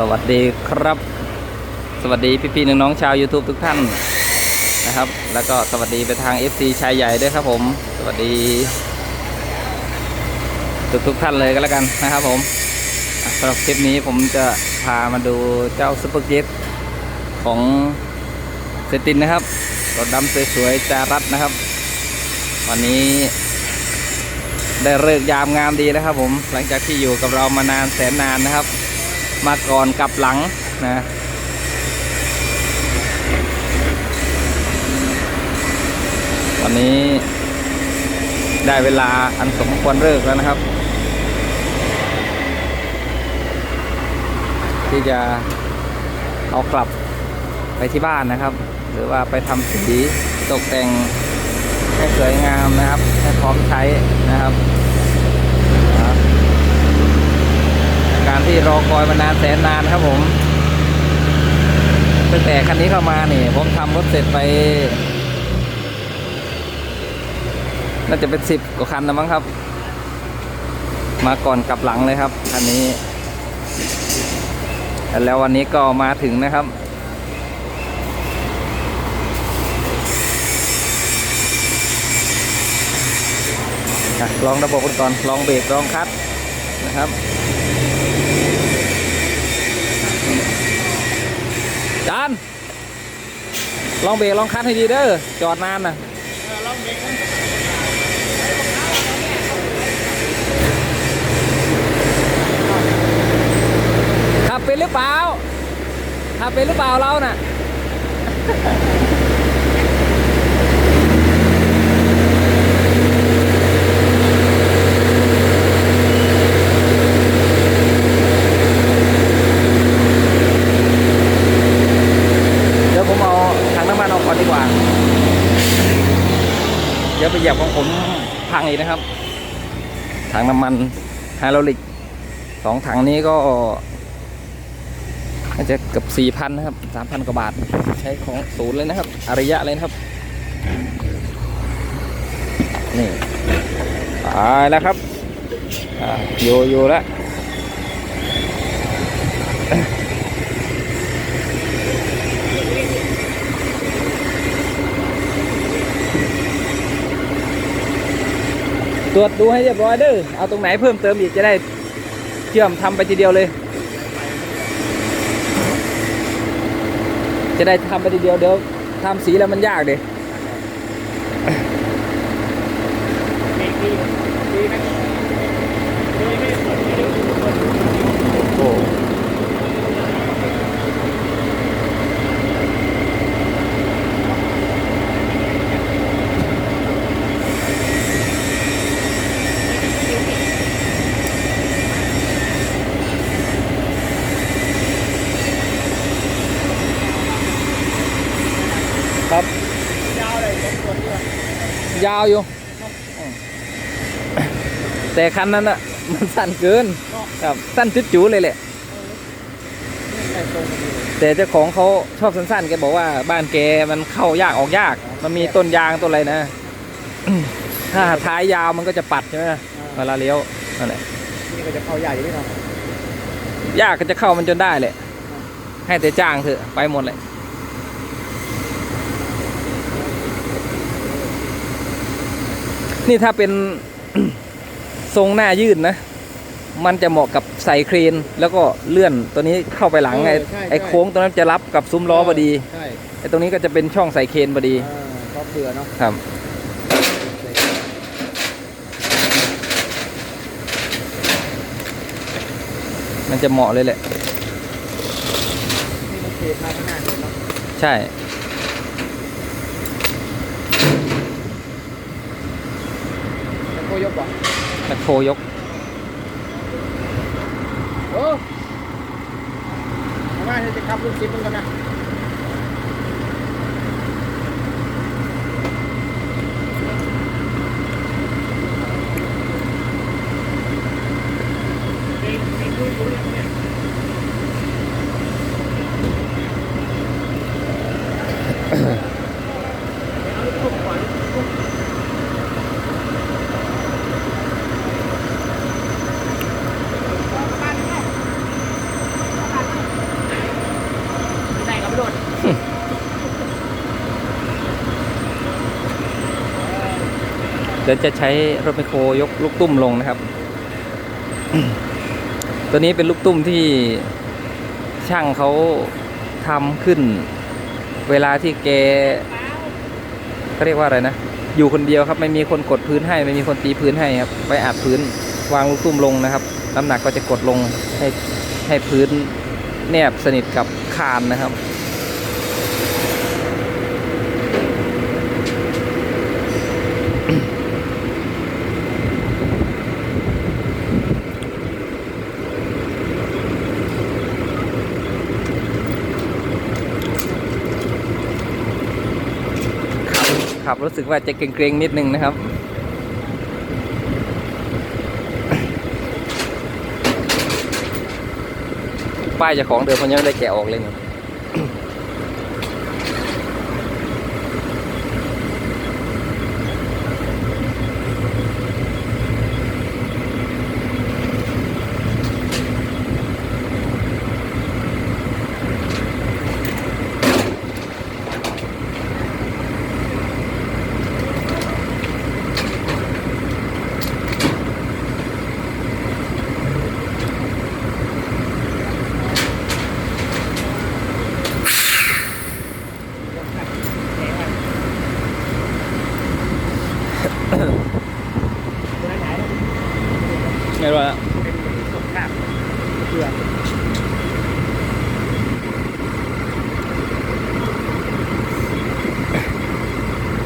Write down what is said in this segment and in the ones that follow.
สวัสดีครับ สวัสดีพี่ๆน้องๆชาว YouTube ทุกท่านนะครับ แล้วก็สวัสดีไปทาง FC ชายใหญ่ด้วยครับผม สวัสดี ทุกทุกๆท่านเลยก็แล้วกันนะครับผมสำหรับคลิปนี้ผมจะพามาดูเจ้าซุปเปอร์เกตของเซตินนะครับรถดำสวยๆจารัดนะครับ วันนี้ได้เลิกษ์ยามงามดีแล้วครับผมหลังจากที่อยู่กับเรามานานแสนนานนะครับ มาก่อนกลับหลังนะวันนี้ได้เวลาอันสมควรเลิกแล้วนะครับ ที่จะเอากลับไปที่บ้านนะครับ หรือว่าไปทำสีตกแต่งให้สวยงามนะครับ ให้พร้อมใช้นะครับครับ การที่รอคอยมานานแสนนานครับผมตั้งแต่คันนี้เข้ามานี่ผมทำรถเสร็จไป น่าจะเป็นสิบกว่าคันนะมั้งครับ มาก่อนกลับหลังเลยครับคันนี้ แล้ววันนี้ก็มาถึงนะครับลองระบบกันก่อน ลองเบรก ลองคัดนะครับ จานลองเบรกลองคัดให้ดีเด้อจอดนานนะขับเป็นหรือเปล่าขับเป็นหรือเปล่าเราน่ะดี๋ยวผมเอาถังน้ำมันออกก่อนดีกว่า เดี๋ยวไปเหยียบของผมพังอีกนะครับ ถังน้ำมันไฮดรอลิกสองถังนี้ก็น่าจะเกือบสี่พันนะครับสามพันกว่าบาท ใช้ของศูนย์เลยนะครับอริยะเลยนะครับ นี่ตายแล้วครับออยู่อยู่แล้ว ตรวจดูให้เรียบร้อยเด้อเอาตรงไหนเพิ่มเติมอีกจะได้เชื่อมทำไปทีเดียวเลย จะได้ทำไปทีเดียวเดี๋ยวทำสีแล้วมันยากเด้ ยาวอยู่ แต่คันนั้นอะมันสั้นเกินครับสั้นจุดจูเลยแหละ แต่เจ้าของเขาชอบสั้นๆแกบอกว่าบ้านแกมันเข้ายากออกยาก มันมีต้นยางต้นอะไรนะ ถ้าท้ายยาวมันก็จะปัดใช่ไหมเวลาเลี้ยวนั่นแหละนี่ก็จะเข้าใหญ่อยู่นี่เนาะยากก็จะเข้ามันจนได้แหละให้แต่จ้างเถอะไปหมดเลย นี่ถ้าเป็นทรงหน้ายืดนะ มันจะเหมาะกับใส่เครน แล้วก็เลื่อนตัวนี้เข้าไปหลังไงไอ้โค้งตรงนั้นจะรับกับซุ้มล้อพอดีใช่ไอ้ตรงนี้ก็จะเป็นช่องใส่เครนพอดีอ่าก็เผื่อเนาะครับ มันจะเหมาะเลยแหละ นี่มันเทมาขนาดนี้เนาะใช่ แล้วก็ยกบอกแมคโครยกโอ้ทำไมจะขับลูกซิปมันกันนะ เดี๋ยวจะใช้รถไมโครยกลูกตุ้มลงนะครับ ตัวนี้เป็นลูกตุ้มที่ช่างเขาทำขึ้น เวลาที่แกเขาเรียกว่าอะไรนะ อยู่คนเดียวครับ ไม่มีคนกดพื้นให้ ไม่มีคนตีพื้นให้ครับไปอัดพื้น วางลูกตุ้มลงนะครับ น้ำหนักก็จะกดลงให้ให้พื้นแนบสนิทกับคานนะครับ ขับขับรู้สึกว่าจะเกรงๆนิดนึงนะครับป้ายจะของเดิมมันยังไม่ได้แกะออกเลยนี่ตั ไงวะเป็นตกข้ามเกลือ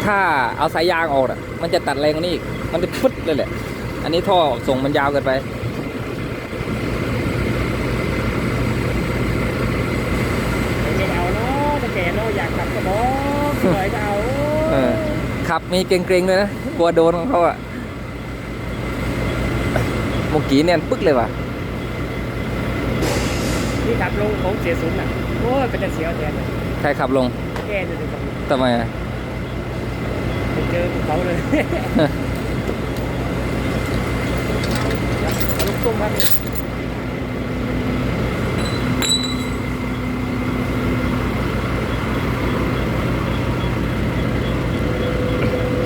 ถ้าเอาสายยางออกอะ มันจะตัดแรงกว่านี้อีก มันจะปึ๊ดเลยแหละ อันนี้ท่อส่งมันยาวเกินไป ไม่เอาเนาะแต่แกเนาะอยากขับก็บอกหน่อยก็เอาเออ ขับมีเกรงๆด้วยนะกลัวโดนของเขาอะเมื่อกี้เนี่ยปึ๊กเลยว่ะที่ขับลงของเสียศูนย์น่ะโอ้ยเป็นจะเสียวแทนเลยใครขับลงแกจะดูกับทำไมอะไปเจอภูเขาเลยเอาลูกตุ้มครับนี่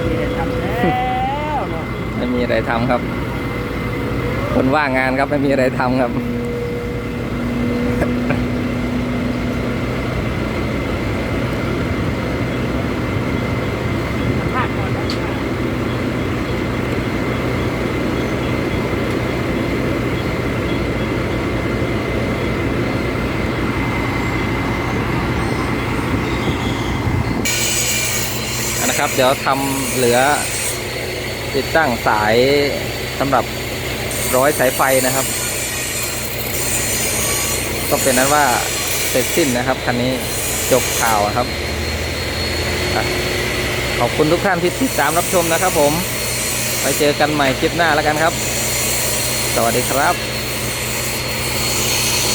นี่ได้ทำแล้วเนาะ ไม่มีอะไรทำ ครับ คนว่างงานครับไม่มีอะไรทำครับ นะนะครับ เดี๋ยวทำเหลือ ติดตั้งสายสำหรับร้อยสายไฟนะครับ ก็เป็นนั้นว่าเสร็จสิ้นนะครับคันนี้จบข่าวครับ ขอบคุณทุกท่านที่ติดตามรับชมนะครับผม ไปเจอกันใหม่คลิปหน้าแล้วกันครับ สวัสดีครับ